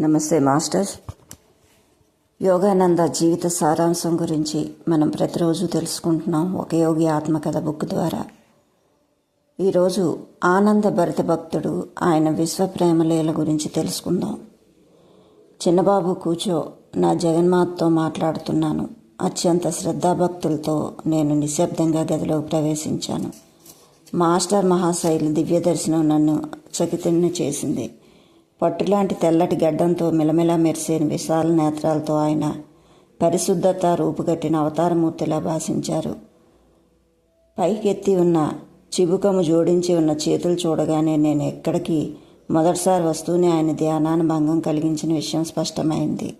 నమస్తే మాస్టర్. యోగానంద జీవిత సారాంశం గురించి మనం ప్రతిరోజు తెలుసుకుంటున్నాం ఒక యోగి ఆత్మకథ బుక్ ద్వారా. ఈరోజు ఆనంద భరిత భక్తుడు ఆయన విశ్వప్రేమలీల గురించి తెలుసుకుందాం. చిన్నబాబు కూర్చో నా జగన్మాతతో మాట్లాడుతున్నాను. అత్యంత శ్రద్ధాభక్తులతో నేను నిశ్శబ్దంగా గదిలోకి ప్రవేశించాను. మాస్టర్ మహాశైలి దివ్య దర్శనం నన్ను చకితుణ్ణి చేసింది. పట్టులాంటి తెల్లటి గడ్డంతో మిలమిలా మెరిసే విశాల నేత్రాలతో ఆయన పరిశుద్ధత రూపుగట్టిన అవతారమూర్తిలా భాషించారు. పైకెత్తి ఉన్న చిబుకము జోడించి ఉన్న చేతులు చూడగానే నేను ఎక్కడికి మొదటిసారి వస్తూనే ఆయన ధ్యానాన్ని భంగం కలిగించిన విషయం స్పష్టమైంది.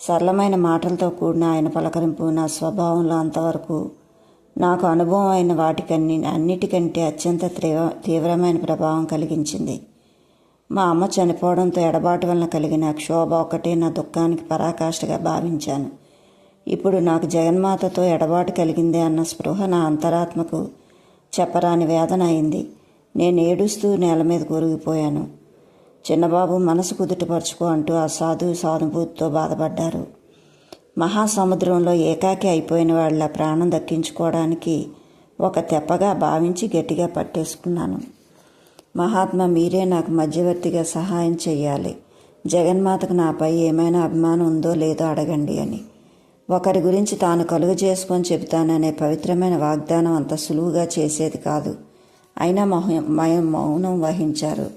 సరళమైన మాటలతో కూడిన ఆయన పలకరింపు నా స్వభావంలో అంతవరకు నాకు అనుభవం అయిన వాటికన్ని అన్నిటికంటే అత్యంత తీవ్ర తీవ్రమైన ప్రభావం కలిగించింది. మా అమ్మ చనిపోవడంతో ఎడబాటు వలన కలిగిన క్షోభ ఒకటే నా దుఃఖానికి పరాకాష్ఠగా భావించాను. ఇప్పుడు నాకు జగన్మాతతో ఎడబాటు కలిగిందే అన్న స్పృహ నా అంతరాత్మకు చెప్పరాని వేదన అయింది. నేను ఏడుస్తూ నేల మీద కొరిగిపోయాను చిన్నబాబు మనసు కుదుటపరుచుకో అంటూ ఆ సాధువు సానుభూతితో బాధపడ్డారు. మహాసముద్రంలో ఏకాకి అయిపోయిన వాళ్ళ ప్రాణం దక్కించుకోవడానికి ఒక తెప్పగా భావించి గట్టిగా పట్టేసుకున్నాను. మహాత్మా మీరే నాకు మధ్యవర్తిగా సహాయం చేయాలి జగన్మాతకు నాపై ఏమైనా అభిమానం ఉందో లేదో అడగండి అని. ఒకరి గురించి తాను కలుగు చేసుకొని చెబుతాననే పవిత్రమైన వాగ్దానం అంత సులువుగా చేసేది కాదు. అయినా మౌ మౌనం వహించారు.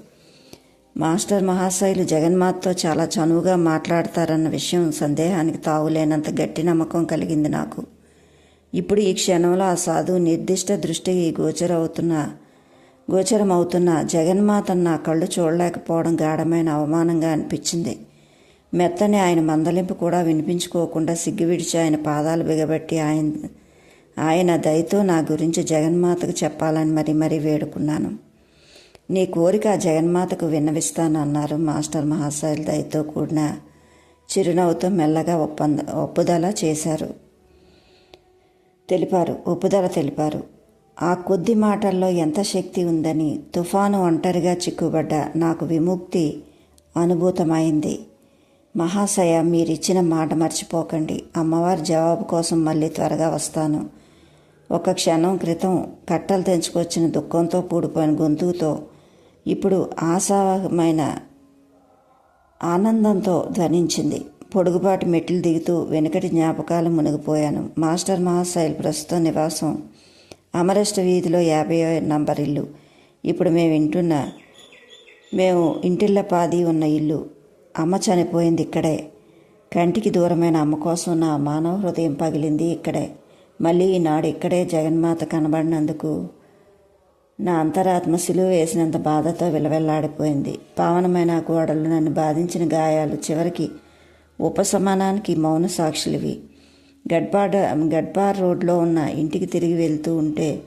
మాస్టర్ మహాశైలు జగన్మాతతో చాలా చనువుగా మాట్లాడతారన్న విషయం సందేహానికి తావులేనంత గట్టి నమ్మకం కలిగింది నాకు. ఇప్పుడు ఈ క్షణంలో ఆ సాధువు నిర్దిష్ట దృష్టికి గోచరవుతున్న గోచరమవుతున్న జగన్మాత నా కళ్ళు చూడలేకపోవడం గాఢమైన అవమానంగా అనిపించింది. మెత్తని ఆయన మందలింపు కూడా వినిపించుకోకుండా సిగ్గు విడిచి ఆయన పాదాలు బిగబెట్టి ఆయన ఆయన దయతో నా గురించి జగన్మాతకు చెప్పాలని మరి మరీ వేడుకున్నాను. నీ కోరిక జగన్మాతకు విన్నవిస్తాను అన్నారు మాస్టర్ మహాశైల్ దయతో కూడిన చిరునవ్వుతో మెల్లగా ఒప్పంద ఒప్పుదల చేశారు. తెలిపారు ఒప్పుదల తెలిపారు. ఆ కొద్ది మాటల్లో ఎంత శక్తి ఉందని తుఫాను ఒంటరిగా చిక్కుబడ్డ నాకు విముక్తి అనుభూతమైంది. మహాశయ మీరిచ్చిన మాట మర్చిపోకండి. అమ్మవారి జవాబు కోసం మళ్ళీ త్వరగా వస్తాను. ఒక క్షణం క్రితం కట్టలు తెంచుకొచ్చిన దుఃఖంతో కూడిపోయిన గొంతుతో ఇప్పుడు ఆశామైన ఆనందంతో ధ్వనించింది. పొడుగుపాటి మెట్లు దిగుతూ వెనుకటి జ్ఞాపకాలు మునిగిపోయాను. మాస్టర్ మహాశైల్ ప్రస్తుతం నివాసం అమరెస్ట్ వీధిలో యాభై నంబర్ ఇల్లు. ఇప్పుడు మేము వింటున్న మేము ఇంటిళ్ళ పాది ఉన్న ఇల్లు. అమ్మ చనిపోయింది ఇక్కడే. కంటికి దూరమైన అమ్మ కోసం నా మానవ హృదయం పగిలింది ఇక్కడే. మళ్ళీ ఈనాడు ఇక్కడే జగన్మాత కనబడినందుకు నా అంతరాత్మ సిలువ వేసినంత బాధతో విలవెల్లాడిపోయింది. పావనమైన గోడలు నన్ను బాధించిన గాయాలు చివరికి ఉపశమనానికి మౌన సాక్షులివి. గడ్బాడ్ గడ్బార్ రోడ్లో ఉన్న ఇంటికి తిరిగి వెళ్తూ ఉంటే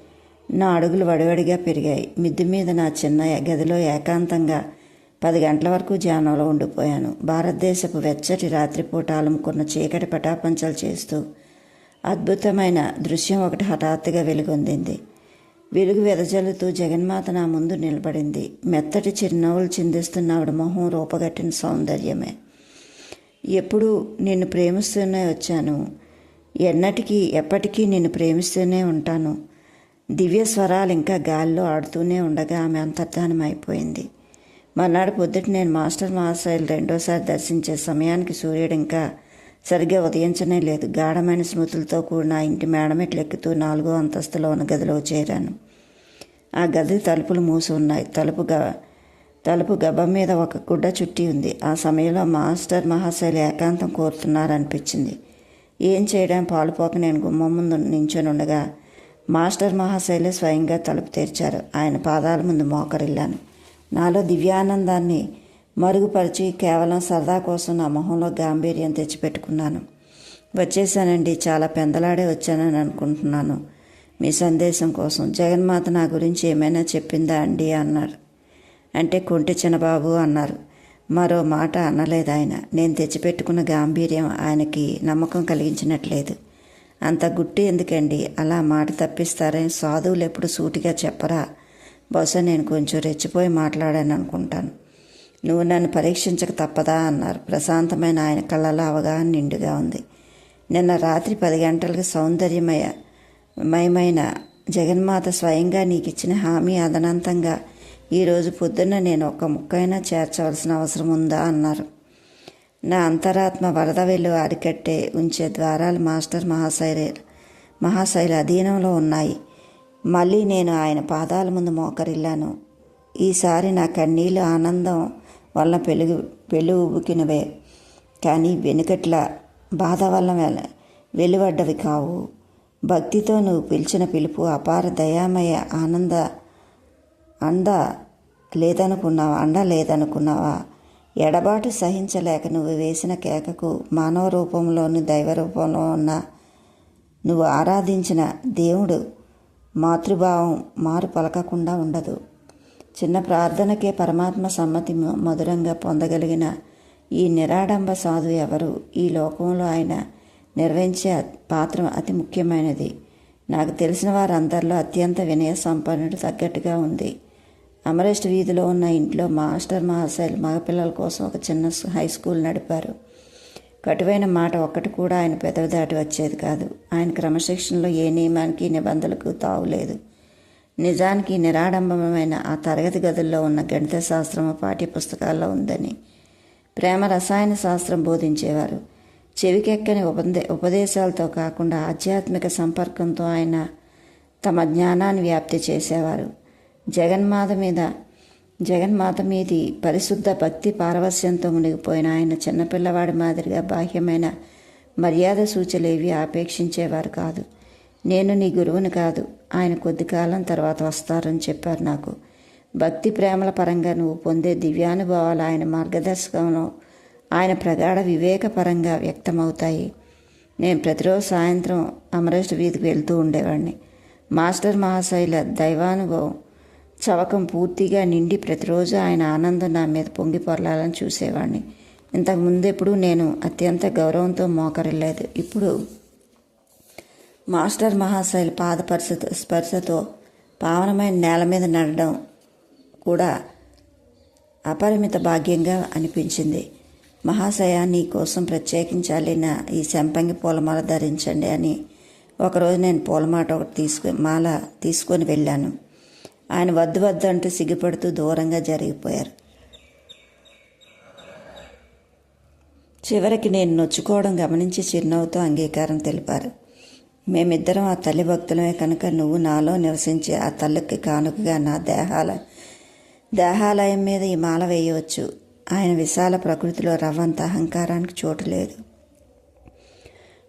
నా అడుగులు వడివడిగా పెరిగాయి. మిద్ది మీద నా చిన్న గదిలో ఏకాంతంగా పది గంటల వరకు ధ్యానంలో ఉండిపోయాను. భారతదేశపు వెచ్చటి రాత్రిపూట అలుముకున్న చీకటి పటాపంచలు చేస్తూ అద్భుతమైన దృశ్యం ఒకటి హఠాత్తుగా వెలుగొందింది. వెలుగు వెదజల్లుతూ జగన్మాత నా ముందు నిలబడింది. మెత్తటి చిరునవ్వులు చిందిస్తున్న ఆవిడ మొహం రూపగట్టిన సౌందర్యమే. ఎప్పుడు నిన్ను ప్రేమిస్తూనే వచ్చాను. ఎన్నటికీ ఎప్పటికీ నేను ప్రేమిస్తూనే ఉంటాను. దివ్య స్వరాలు ఇంకా గాల్లో ఆడుతూనే ఉండగా ఆమె అంతర్ధానం అయిపోయింది. మర్నాడు పొద్దుట నేను మాస్టర్ మహాశైలు రెండోసారి దర్శించే సమయానికి సూర్యుడు ఇంకా సరిగ్గా ఉదయించనే లేదు. గాఢమైన స్మృతులతో కూడిన ఇంటి మేడమెట్లు ఎక్కుతూ నాలుగో అంతస్తులో ఉన్న గదిలో చేరాను. ఆ గది తలుపులు మూసి ఉన్నాయి. తలుపు గ తలుపు గబ్బ మీద ఒక గుడ్డ చుట్టి ఉంది. ఆ సమయంలో మాస్టర్ మహాశైలి ఏకాంతం కోరుతున్నారనిపించింది. ఏం చేయడం పాలుపోక నేను గుమ్మం ముందు నించొని ఉండగా మాస్టర్ మహాశైలి స్వయంగా తలుపు తెరిచారు. ఆయన పాదాల ముందు మోకరిల్లాను. నాలో దివ్యానందాన్ని మరుగుపరిచి కేవలం సరదా కోసం నా మొహంలో గాంభీర్యం తెచ్చిపెట్టుకున్నాను. వచ్చేసానండి చాలా పెందలాడే వచ్చానని అనుకుంటున్నాను. మీ సందేశం కోసం. జగన్మాత నా గురించి ఏమైనా చెప్పిందా అండి? అన్నారు. అంటే కొంటి చిన్నబాబు అన్నారు. మరో మాట అనలేదు ఆయన. నేను తెచ్చిపెట్టుకున్న గాంభీర్యం ఆయనకి నమ్మకం కలిగించినట్లేదు. అంత గుట్టు ఎందుకండి? అలా మాట తప్పిస్తారని సాధువులు ఎప్పుడు సూటిగా చెప్పరా? బహుశా నేను కొంచెం రెచ్చిపోయి మాట్లాడాను అనుకుంటాను. నువ్వు నన్ను పరీక్షించక తప్పదా? అన్నారు. ప్రశాంతమైన ఆయన కళ్ళలో అవగాహన నిండుగా ఉంది. నిన్న రాత్రి పది గంటలకు సౌందర్యమయ మయమైన జగన్మాత స్వయంగా నీకు ఇచ్చిన హామీ అదనంతంగా ఈరోజు పొద్దున్న నేను ఒక ముక్కైనా చేర్చవలసిన అవసరం ఉందా అన్నారు. నా అంతరాత్మ వరద వెళ్ళు అరికట్టే ఉంచే ద్వారాలు మాస్టర్ మహాశైలే మహాశైల అధీనంలో ఉన్నాయి. మళ్ళీ నేను ఆయన పాదాల ముందు మోకరిల్లాను. ఈసారి నా కన్నీళ్ళు ఆనందం వల్ల పెలుగు పెళ్ళు ఉబుకినవే కానీ వెనుకట్ల బాధ వల్ల వెలువడ్డవి కావు. భక్తితో నువ్వు పిలిచిన పిలుపు అపార దయామయ ఆనంద అండ లేదనుకున్నావా? అండ లేదనుకున్నావా? ఎడబాటు సహించలేక నువ్వు వేసిన కేకకు మానవ రూపంలోని దైవ రూపంలో ఉన్న నువ్వు ఆరాధించిన దేవుడు మాతృభావం మారు పలకకుండా ఉండదు. చిన్న ప్రార్థనకే పరమాత్మ సమ్మతి మ- మధురంగా పొందగలిగిన ఈ నిరాడంబ సాధు ఎవరు? ఈ లోకంలో ఆయన నిర్వహించే పాత్ర అతి ముఖ్యమైనది. నాకు తెలిసిన వారందరిలో అత్యంత వినయ సంపన్నుడు తగ్గట్టుగా ఉంది. అమరెస్ట్ వీధిలో ఉన్న ఇంట్లో మాస్టర్ మహాశైలు మగపిల్లల కోసం ఒక చిన్న హై స్కూల్ నడిపారు. కటువైన మాట ఒక్కటి కూడా ఆయన పెదవి దాటి వచ్చేది కాదు. ఆయన క్రమశిక్షణలో ఏ నియమానికి నిబంధనలకు తావులేదు నిజానికి నిరాడంబమైన ఆ తరగతి గదుల్లో ఉన్న గణిత శాస్త్రము పాఠ్య పుస్తకాల్లో ఉందని ప్రేమ రసాయన శాస్త్రం బోధించేవారు. చెవికెక్కని ఉపదే ఉపదేశాలతో కాకుండా ఆధ్యాత్మిక సంపర్కంతో ఆయన తమ జ్ఞానాన్ని వ్యాప్తి చేసేవారు. జగన్మాత మీద జగన్మాత మీది పరిశుద్ధ భక్తి పారవస్యంతో మునిగిపోయిన ఆయన చిన్నపిల్లవాడి మాదిరిగా బాహ్యమైన మర్యాద సూచలేవి ఆపేక్షించేవారు కాదు. నేను నీ గురువుని కాదు. ఆయన కొద్ది కాలం తర్వాత వస్తారని చెప్పారు నాకు. భక్తి ప్రేమల పరంగా నువ్వు పొందే దివ్యానుభవాలు ఆయన మార్గదర్శకంలో ఆయన ప్రగాఢ వివేకపరంగా వ్యక్తమవుతాయి. నేను ప్రతిరోజు సాయంత్రం అమరేష్ వీధికి వెళ్తూ ఉండేవాడిని. మాస్టర్ మహాశైల దైవానుభవం చవకం పూర్తిగా నిండి ప్రతిరోజు ఆయన ఆనందం నా మీద పొంగి పొరలాలని చూసేవాడిని ఇంతకు ముందెప్పుడు నేను అత్యంత గౌరవంతో మోకరిల్లేదు. ఇప్పుడు మాస్టర్ మహాశైల పాద స్పర్శతో పావనమైన నేల మీద నడడం కూడా అపరిమిత భాగ్యంగా అనిపించింది. మహాశయ నీ కోసం ప్రత్యేకించాలి నా ఈ సంపంగి పూలమాల ధరించండి అని ఒకరోజు నేను పూలమాట ఒకటి తీసుకు మాల తీసుకొని వెళ్ళాను. ఆయన వద్దు వద్దు అంటూ సిగ్గుపడుతూ దూరంగా జరిగిపోయారు. చివరికి నేను నొచ్చుకోవడం గమనించి చిరునవ్వుతో అంగీకారం తెలిపారు. మేమిద్దరం ఆ తల్లి భక్తులమే కనుక నువ్వు నాలో నివసించే ఆ తల్లికి కానుకగా నా దేహాల దేహాలయం మీద ఈ మాల వేయవచ్చు. ఆయన విశాల ప్రకృతిలో రవ్వంత అహంకారానికి చోటు లేదు.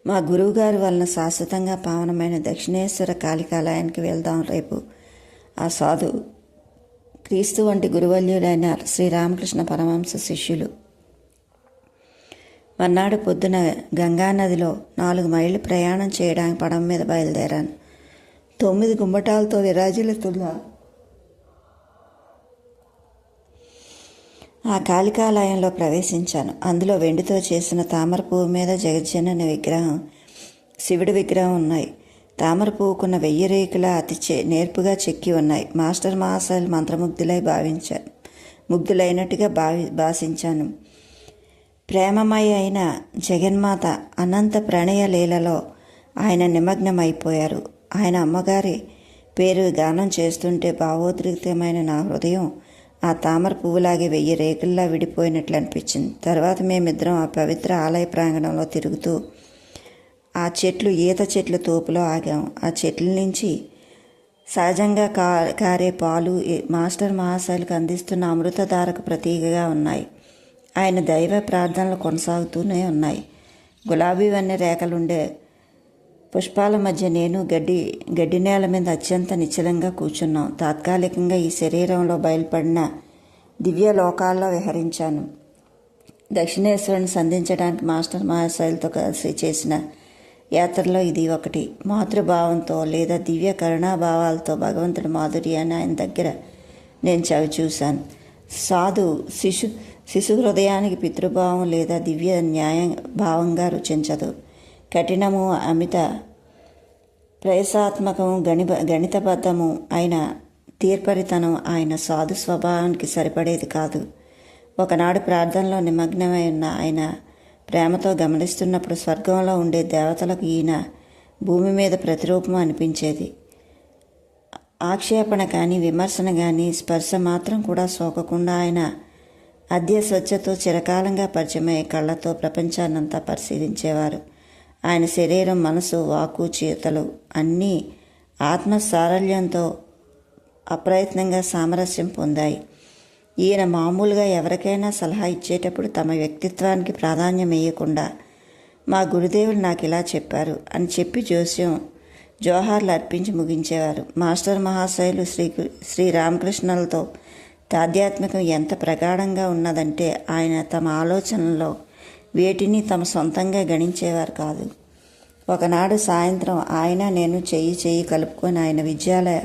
మా గురువుగారి వలన శాశ్వతంగా పావనమైన దక్షిణేశ్వర కాళికాలయానికి వెళ్దాం రేపు ఆ సాధు క్రీస్తు వంటి గురువల్యుడైన శ్రీరామకృష్ణ పరమహంస శిష్యులు. మర్నాడు పొద్దున గంగానదిలో నాలుగు మైళ్ళు ప్రయాణం చేయడానికి పడవ మీద బయలుదేరాను. తొమ్మిది గుమ్మటాలతో విరాజిల్లుతున్న ఆ కాళికాలయంలో ప్రవేశించాను. అందులో వెండితో చేసిన తామర పువ్వు మీద జగజ్జనని విగ్రహం శివుడి విగ్రహం ఉన్నాయి. తామర పువ్వుకున్న వెయ్యి రేకుల అతిచే నేర్పుగా చెక్కి ఉన్నాయి. మాస్టర్ మహాశయులు మంత్రముగ్ధులై భావించారు ముగ్ధులైనట్టుగా భావి భాషించాను. ప్రేమమయ అయిన జగన్మాత అనంత ప్రణయ లీలలో ఆయన నిమగ్నమైపోయారు. ఆయన అమ్మగారి పేరు గానం చేస్తుంటే భావోద్రిక్తమైన నా హృదయం ఆ తామర పువ్వులాగే వెయ్యి రేకుల్లా విడిపోయినట్లు అనిపించింది తర్వాత మేమిద్దరం ఆ పవిత్ర ఆలయ ప్రాంగణంలో తిరుగుతూ ఆ చెట్లు ఈత చెట్ల తోపులో ఆగాం. ఆ చెట్ల నుంచి సహజంగా కా కారే పాలు మాస్టర్ మహాశైలకు అందిస్తున్న అమృతధారకు ప్రతీకగా ఉన్నాయి. ఆయన దైవ ప్రార్థనలు కొనసాగుతూనే ఉన్నాయి. గులాబీ వన్నె రేఖలుండే పుష్పాల మధ్య నేను గడ్డి గడ్డి నేల మీద అత్యంత నిశ్చలంగా కూర్చున్నాం. తాత్కాలికంగా ఈ శరీరంలో బయలుపడిన దివ్య లోకాల్లో విహరించాను. దక్షిణేశ్వరుని సంధించడానికి మాస్టర్ మహాశైలతో కలిసి చేసిన యాత్రలో ఇది ఒకటి. మాతృభావంతో లేదా దివ్య కరుణాభావాలతో భగవంతుడి మాధుర్యాన్ని ఆయన దగ్గర నేను చవి చూశాను. సాధు శిశు శిశు హృదయానికి పితృభావం లేదా దివ్య న్యాయ భావంగా రుచించదు. కఠినము అమిత ప్రయసాత్మకము గణి గణితబద్ధము అయిన తీర్పరితనం ఆయన సాధు స్వభావానికి సరిపడేది కాదు. ఒకనాడు ప్రార్థనలో నిమగ్నమై ఉన్న ఆయన ప్రేమతో గమనిస్తున్నప్పుడు స్వర్గంలో ఉండే దేవతలకు ఈయన భూమి మీద ప్రతిరూపం అనిపించేది. ఆక్షేపణ కానీ విమర్శన కానీ స్పర్శ మాత్రం కూడా సోకకుండా ఆయన అద్య స్వచ్ఛతో చిరకాలంగా పరిచయమయ్యే కళ్ళతో ప్రపంచాన్నంతా పరిశీలించేవారు. ఆయన శరీరం మనసు వాకు చేతలు అన్నీ ఆత్మ సారల్యంతో అప్రయత్నంగా సామరస్యం పొందాయి. ఈయన మామూలుగా ఎవరికైనా సలహా ఇచ్చేటప్పుడు తమ వ్యక్తిత్వానికి ప్రాధాన్యం ఇవ్వకుండా మా గురుదేవులు నాకు ఇలా చెప్పారు అని చెప్పి జోస్యం జోహార్లు అర్పించి ముగించేవారు. మాస్టర్ మహాశయులు శ్రీ శ్రీ రామకృష్ణులతో ఆధ్యాత్మికం ఎంత ప్రగాఢంగా ఉన్నదంటే ఆయన తమ ఆలోచనల్లో వేటిని తమ సొంతంగా గణించేవారు కాదు. ఒకనాడు సాయంత్రం ఆయన నేను చెయ్యి చెయ్యి కలుపుకొని ఆయన విద్యాలయ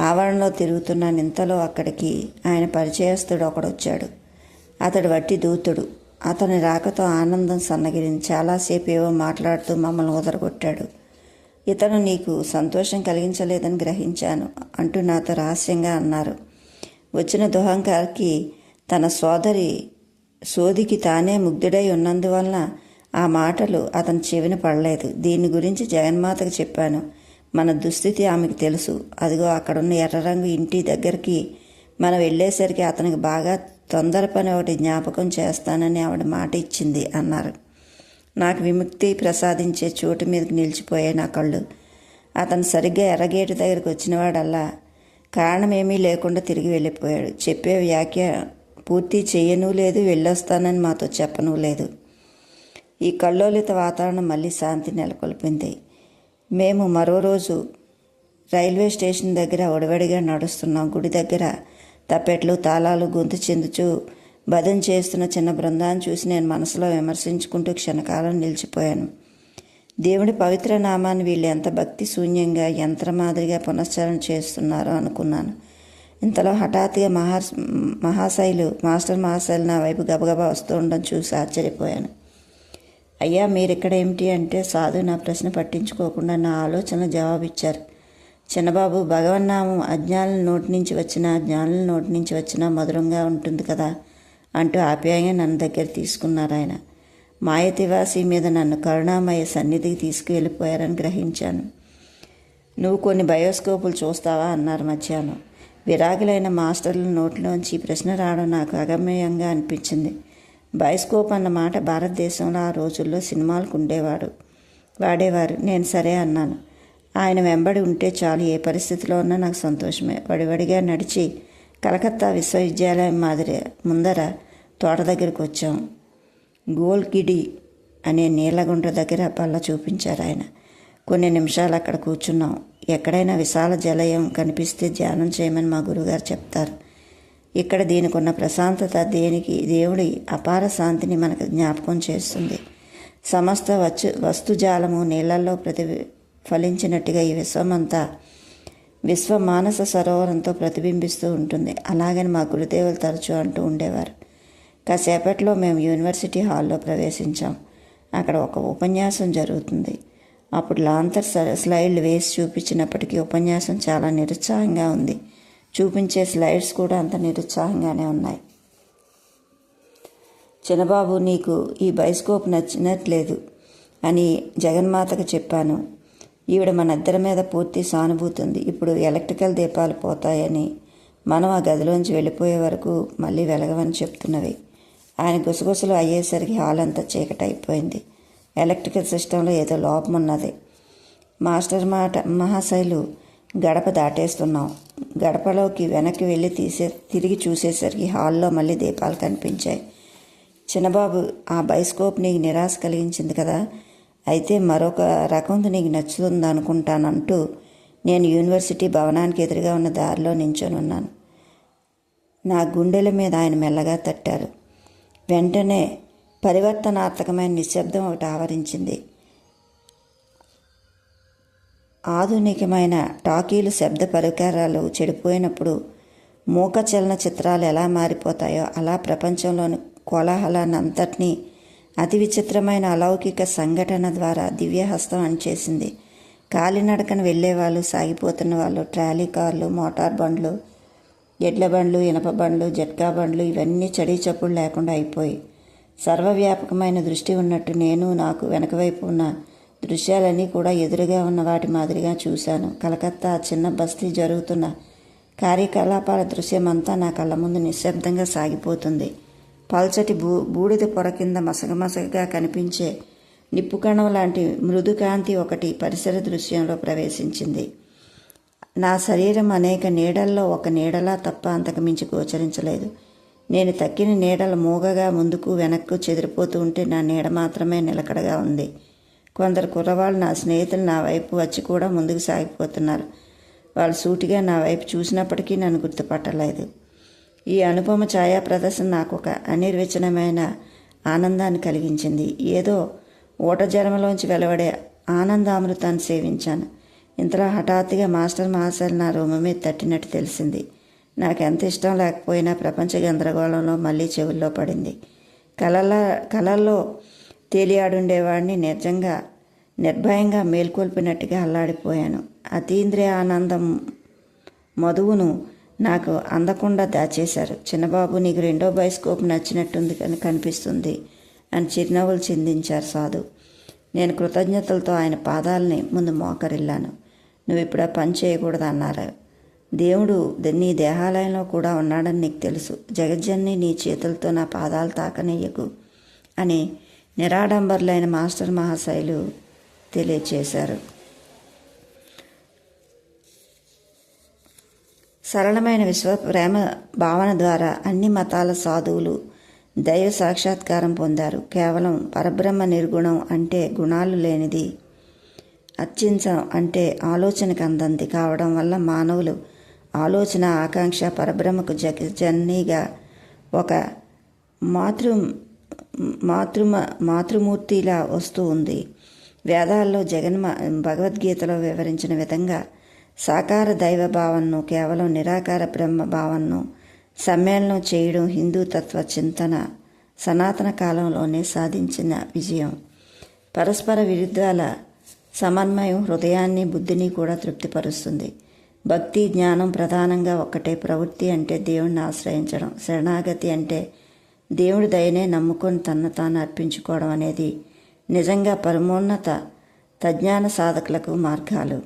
ఆవరణలో తిరుగుతున్నాను ఇంతలో అక్కడికి ఆయన పరిచయస్తుడు ఒకడొచ్చాడు. అతడు వట్టి దూతుడు. అతని రాకతో ఆనందం సన్నగిరింది చాలాసేపు ఏవో మాట్లాడుతూ మమ్మల్ని ఊదరగొట్టాడు ఇతను నీకు సంతోషం కలిగించలేదని గ్రహించాను అంటూ నాతో రహస్యంగా అన్నారు. వచ్చిన దుహంకార్కి తన సోదరి సోదికి తానే ముగ్ధుడై ఉన్నందువలన ఆ మాటలు అతని చెవిన పడలేదు. దీని గురించి జగన్మాతకు చెప్పాను. మన దుస్థితి ఆమెకు తెలుసు. అదిగో అక్కడున్న ఎర్ర రంగు ఇంటి దగ్గరికి మనం వెళ్ళేసరికి అతనికి బాగా తొందర పని ఒకటి జ్ఞాపకం చేస్తానని ఆవిడ మాట ఇచ్చింది అన్నారు. నాకు విముక్తి ప్రసాదించే చోటు మీదకి నిలిచిపోయాయి నా కళ్ళు. అతను సరిగ్గా ఎర్రగేటు దగ్గరికి వచ్చినవాడల్లా కారణమేమీ లేకుండా తిరిగి వెళ్ళిపోయాడు. చెప్పే వ్యాఖ్య పూర్తి చేయను లేదు వెళ్ళొస్తానని మాతో చెప్పను లేదు. ఈ కల్లోలిత వాతావరణం మళ్ళీ శాంతి నెలకొల్పింది. మేము మరో రోజు రైల్వే స్టేషన్ దగ్గర ఒడవడిగా నడుస్తున్నాం. గుడి దగ్గర తప్పెట్లు తాళాలు గొంతు చెందుచూ భజన చేస్తున్న చిన్న బృందాన్ని చూసి నేను మనసులో విమర్శించుకుంటూ క్షణకాలం నిలిచిపోయాను. దేవుడి పవిత్ర నామాన్ని వీళ్ళు ఎంత భక్తి శూన్యంగా యంత్ర మాదిరిగా పునశ్చరణ చేస్తున్నారో అనుకున్నాను. ఇంతలో హఠాత్తుగా మహా మహాశైలు మాస్టర్ మహాశైలు నా వైపు గబగబా వస్తూ ఉండడం చూసి ఆశ్చర్యపోయాను. అయ్యా మీరిక్కడ ఏమిటి అంటే సాధు నా ప్రశ్న పట్టించుకోకుండా నా ఆలోచన జవాబిచ్చారు. చిన్నబాబు భగవన్నామం అజ్ఞానుల నోటి నుంచి వచ్చిన జ్ఞానుల నోటి నుంచి వచ్చిన మధురంగా ఉంటుంది కదా? అంటూ ఆప్యాయంగా నన్ను దగ్గర తీసుకున్నారు ఆయన. మాయతివాసి మీద నన్ను కరుణామయ సన్నిధికి తీసుకువెళ్ళిపోయారని గ్రహించాను. నువ్వు కొన్ని బయోస్కోపులు చూస్తావా? అన్నారు మధ్యాహ్నం. విరాగులైన మాస్టర్ల నోట్లోంచి ప్రశ్న రావడం నాకు అగమ్యంగా అనిపించింది. బయోస్కోప్ అన్న మాట భారతదేశంలో ఆ రోజుల్లో సినిమాలకు ఉండేవాడు. వాడేవారు. నేను సరే అన్నాను. ఆయన వెంబడి ఉంటే చాలు. ఏ పరిస్థితిలో ఉన్నా నాకు సంతోషమే. వడివడిగా నడిచి కలకత్తా విశ్వవిద్యాలయం మాదిరి ముందర తోట దగ్గరికి వచ్చాం. గోల్గిడి అనే నీళ్ళగుండ్ర దగ్గర బల్ల చూపించారు ఆయన. కొన్ని నిమిషాలు అక్కడ కూర్చున్నాం. ఎక్కడైనా విశాల జలయం కనిపిస్తే ధ్యానం చేయమని మా గురుగారు చెప్తారు. ఇక్కడ దీనికి ఉన్న ప్రశాంతత దేనికి దేవుడి అపార శాంతిని మనకు జ్ఞాపకం చేస్తుంది. సమస్త వచ్చు వస్తుజాలము నీళ్ళల్లో ప్రతి ఫలించినట్టుగా ఈ విశ్వమంతా విశ్వ మానస సరోవరంతో ప్రతిబింబిస్తూ ఉంటుంది. అలాగని మా గురుదేవులు తరచూ అంటూ ఉండేవారు. కాసేపట్లో మేము యూనివర్సిటీ హాల్లో ప్రవేశించాం. అక్కడ ఒక ఉపన్యాసం జరుగుతుంది. అప్పుడు లాంతర్ స్లైడ్లు వేసి చూపించినప్పటికీ ఉపన్యాసం చాలా నిరుత్సాహంగా ఉంది. చూపించే స్లైడ్స్ కూడా అంత నిరుత్సాహంగానే ఉన్నాయి. చిన్నబాబు నీకు ఈ బైస్కోప్ నచ్చినట్లేదు అని జగన్మాతకు చెప్పాను. ఈవిడ మనద్దరి మీద పూర్తి సానుభూతి ఉంది ఇప్పుడు ఎలక్ట్రికల్ దీపాలు పోతాయని మనం ఆ గదిలోంచి వెళ్ళిపోయే వరకు మళ్ళీ వెలగవని చెప్తున్నవి. ఆయన గుసగుసలు అయ్యేసరికి హాల్ అంతా చీకటైపోయింది. ఎలక్ట్రికల్ సిస్టంలో ఏదో లోపం ఉన్నది మాస్టర్ మాట మహాశైలు గడప దాటేస్తున్నాం. గడపలోకి వెనక్కి వెళ్ళి తీసే తిరిగి చూసేసరికి హాల్లో మళ్ళీ దీపాలు కనిపించాయి. చిన్నబాబు ఆ బైస్కోప్ నీకు నిరాశ కలిగించింది కదా? అయితే మరొక రకంది నీకు నచ్చుతుంది అనుకుంటానంటూ నేను యూనివర్సిటీ భవనానికి ఎదురుగా ఉన్న దారిలో నించొని ఉన్నాను నా గుండెల మీద ఆయన మెల్లగా తట్టారు. వెంటనే పరివర్తనాత్మకమైన నిశ్శబ్దం ఒకటి ఆవరించింది. ఆధునికమైన టాకీలు శబ్ద పరికరాలు చెడిపోయినప్పుడు మూక చలన చిత్రాలు ఎలా మారిపోతాయో అలా ప్రపంచంలోని కోలాహలాన్నంతటినీ అతి విచిత్రమైన అలౌకిక సంఘటన ద్వారా దివ్యహస్తం అనిచేసింది కాలినడకన వెళ్ళేవాళ్ళు సాగిపోతున్న వాళ్ళు ట్రాలీ కార్లు మోటార్ బండ్లు ఎడ్ల బండ్లు ఇనప బండ్లు జట్కా బండ్లు ఇవన్నీ చడీ చప్పుడు లేకుండా అయిపోయి సర్వవ్యాపకమైన దృష్టి ఉన్నట్టు నేను నాకు వెనకవైపు ఉన్న దృశ్యాలన్నీ కూడా ఎదురుగా ఉన్న వాటి మాదిరిగా చూశాను. కలకత్తా చిన్న బస్తీ జరుగుతున్న కార్యకలాపాల దృశ్యమంతా నా కళ్ళ ముందు నిశ్శబ్దంగా సాగిపోతుంది. పల్చటి బూ బూడిద పొర కింద మసగమసగగా కనిపించే నిప్పుకణం లాంటి మృదుకాంతి ఒకటి పరిసర దృశ్యంలో ప్రవేశించింది. నా శరీరం అనేక నీడల్లో ఒక నీడలా తప్ప అంతకు మించి గోచరించలేదు. నేను తక్కిన నీడలు మూగగా ముందుకు వెనక్కు చెదిరిపోతూ ఉంటే నా నీడ మాత్రమే నిలకడగా ఉంది. కొందరు కుర్రవాళ్ళు నా స్నేహితులు నా వైపు వచ్చి కూడా ముందుకు సాగిపోతున్నారు. వాళ్ళు సూటిగా నా వైపు చూసినప్పటికీ నన్ను గుర్తుపట్టలేదు. ఈ అనుపమ ఛాయా ప్రదర్శన నాకు ఒక అనిర్వచనమైన ఆనందాన్ని కలిగించింది. ఏదో ఓట జన్మలోంచి వెలువడే ఆనందామృతాన్ని సేవించాను. ఇంతలో హఠాత్తుగా మాస్టర్ మహాశయులు నా రూమ మీద తట్టినట్టు తెలిసింది. నాకు ఎంత ఇష్టం లేకపోయినా ప్రపంచ గందరగోళంలో మళ్ళీ చెవుల్లో పడింది. కలల కలల్లో తేలియాడుండేవాడిని నిజంగా నిర్భయంగా మేల్కొల్పినట్టుగా అల్లాడిపోయాను. అతీంద్రియ ఆనందం మధువును నాకు అందకుండా దాచేశారు. చిన్నబాబు నీకు రెండో బైస్కోప్ నచ్చినట్టుంది కని కనిపిస్తుంది అని చిరునవ్వులు చిందించారు సాధు. నేను కృతజ్ఞతలతో ఆయన పాదాలని ముందు మోకరిల్లాను. నువ్వు ఇప్పుడు పని చేయకూడదు అన్నారు దేవుడు నీ దేహాలయంలో కూడా ఉన్నాడని నీకు తెలుసు. జగజ్జన్ని నీ చేతులతో నా పాదాలు తాకనీయకు అని నిరాడంబరులైన మాస్టర్ మహాశైలు తెలియచేశారు. సరళమైన విశ్వ ప్రేమ భావన ద్వారా అన్ని మతాల సాధువులు దైవ సాక్షాత్కారం పొందారు. కేవలం పరబ్రహ్మ నిర్గుణం అంటే గుణాలు లేనిది అత్యంతం అంటే ఆలోచనకు అందంది కావడం వల్ల మానవులు ఆలోచన ఆకాంక్ష పరబ్రహ్మకు జ జన్నీగా ఒక మాతృ మాతృమ మాతృమూర్తిలా వస్తూ ఉంది. వేదాల్లో జగన్మ భగవద్గీతలో వివరించిన విధంగా సాకార దైవ భావనను కేవలం నిరాకార బ్రహ్మ భావనను సమ్మేళనం చేయడం హిందూ తత్వ చింతన సనాతన కాలంలోనే సాధించిన విజయం. పరస్పర విరుద్ధాల సమన్వయం హృదయాన్ని బుద్ధిని కూడా తృప్తిపరుస్తుంది. భక్తి జ్ఞానం ప్రధానంగా ఒక్కటే ప్రవృత్తి అంటే దేవుణ్ణి ఆశ్రయించడం శరణాగతి అంటే దేవుడి దయనే నమ్ముకొని తన్ను తాను అర్పించుకోవడం అనేది నిజంగా పరమోన్నత తజ్ఞాన సాధకులకు మార్గాలు.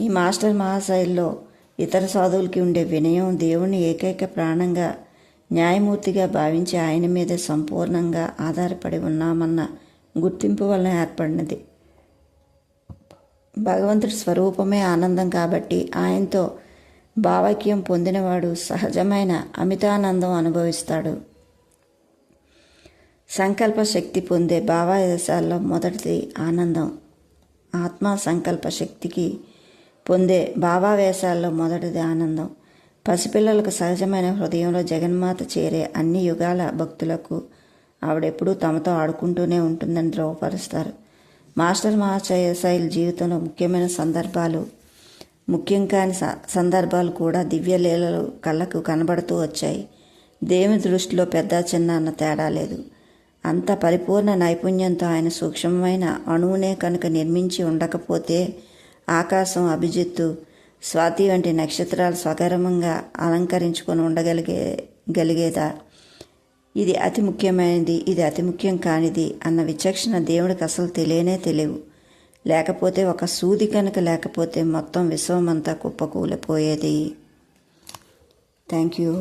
ఈ మాస్టర్ మహాశైల్లో ఇతర సాధువులకి ఉండే వినయం దేవుని ఏకైక ప్రాణంగా న్యాయమూర్తిగా భావించి ఆయన మీద సంపూర్ణంగా ఆధారపడి ఉన్నామన్న గుర్తింపు వలన ఏర్పడినది. భగవంతుడి స్వరూపమే ఆనందం కాబట్టి ఆయనతో భావక్యం పొందినవాడు సహజమైన అమితానందం అనుభవిస్తాడు. సంకల్ప శక్తి పొందే భావావేశాల్లో మొదటిది ఆనందం. ఆత్మ సంకల్ప శక్తికి పొందే భావావేశాల్లో మొదటిది ఆనందం. పసిపిల్లలకు సహజమైన హృదయంలో జగన్మాత చేరే అన్ని యుగాల భక్తులకు ఆవిడెప్పుడూ తమతో ఆడుకుంటూనే ఉంటుందని ధృవపరుస్తారు మాస్టర్ మహాశయ శైలి జీవితంలో ముఖ్యమైన సందర్భాలు ముఖ్యం కాని సందర్భాలు కూడా దివ్యలీలలు కళ్ళకు కనబడుతూ వచ్చాయి. దేవుని దృష్టిలో పెద్ద చిన్న అన్న తేడా లేదు. అంత పరిపూర్ణ నైపుణ్యంతో ఆయన సూక్ష్మమైన అణువునే కనుక నిర్మించి ఉండకపోతే ఆకాశం అభిజిత్తు స్వాతి వంటి నక్షత్రాలు స్వగర్మంగా అలంకరించుకొని ఉండగలిగే గలిగేదా? ఇది అతి ముఖ్యమైనది ఇది అతి ముఖ్యం కానిది అన్న విచక్షణ దేవుడికి అసలు తెలియనే తెలియవు. లేకపోతే ఒక సూది కనుక లేకపోతే మొత్తం విశ్వమంతా కుప్పకూలిపోయేది. Thank you.